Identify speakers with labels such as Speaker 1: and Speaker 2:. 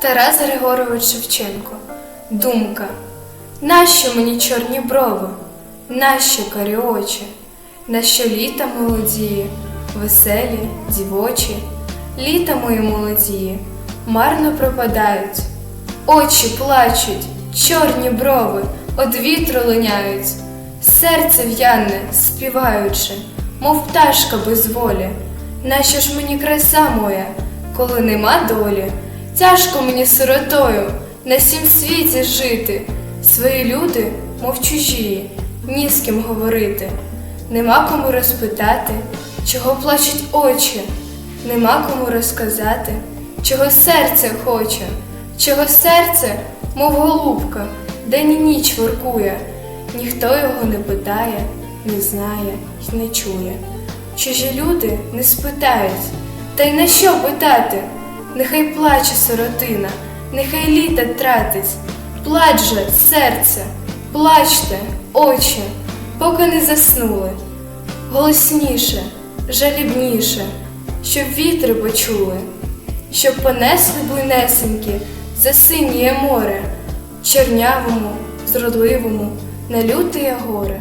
Speaker 1: Тарас Григорович Шевченко. Думка. Нащо мені чорні брови? Нащо карі очі? Нащо літа молодії, веселі, дівочі? Літа мої молодії, марно пропадають. Очі плачуть, чорні брови од вітру линяють, серце в'яне, співаючи, мов пташка без волі. Нащо ж мені краса моя, коли нема долі? Тяжко мені сиротою на сім світі жити. Свої люди, мов чужі, ні з ким говорити. Нема кому розпитати, чого плачуть очі, нема кому розказати, чого серце хоче, чого серце, мов голубка, день і ніч воркує, ніхто його не питає, не знає й не чує. Чужі люди не спитають, та й на що питати? Нехай плаче сиротина, нехай літа тратить, плач же, серце, плачте, очі, поки не заснули. Голосніше, жалібніше, щоб вітри почули, щоб понесли блинесеньки за синє море, чернявому, зродливому, на лютеє горе.